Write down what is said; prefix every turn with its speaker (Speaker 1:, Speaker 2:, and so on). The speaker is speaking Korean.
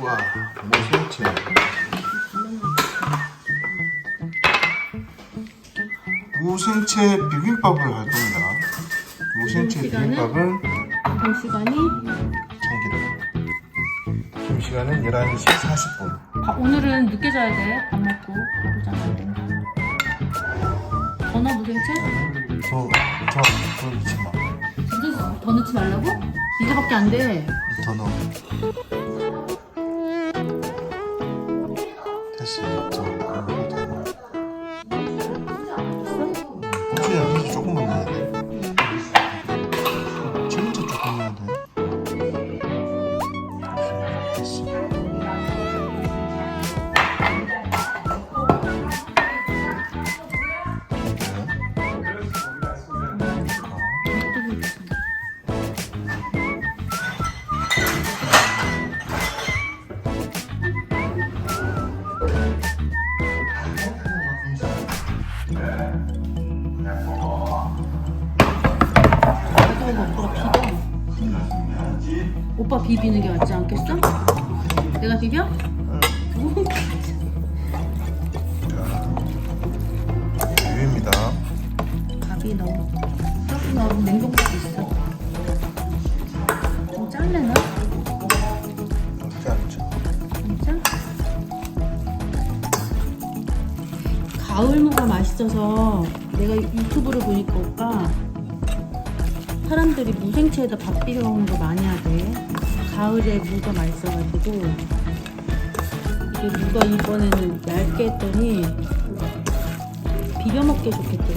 Speaker 1: 우와 무생채 무생채 비빔밥을 할 겁니다 무생채
Speaker 2: 지금 시간은?
Speaker 1: 비빔밥은
Speaker 2: 그 시간이
Speaker 1: 참기름 지금 시간은 11시 40분
Speaker 2: 밥- 오늘은 늦게 자야 돼. 밥 먹고 자야 돼. 더 넣어 무생채?
Speaker 1: 더더 더 넣지 마.
Speaker 2: 진짜 더 넣지 말라고? 이제밖에 안 돼.
Speaker 1: 더 넣어 더 넣어 고추장 조금만 넣어야 돼
Speaker 2: 그래도 오빠가 비벼. 오빠 비비는 게 맞지 않겠어? 내가 비벼?
Speaker 1: 유입니다
Speaker 2: 밥이 너무 조금 너무 냉동고도 있어. 좀 잘래나?
Speaker 1: 어떻게 알죠?
Speaker 2: 진짜? 가을 무가 맛있어서 내가 유튜브를 보니까 오빠 사람들이 무생채에다 밥 비벼 먹는 거 많이 하대. 가을에 무가 맛있어가지고 이게 무가 이번에는 얇게 했더니 비벼 먹기 좋겠더라고.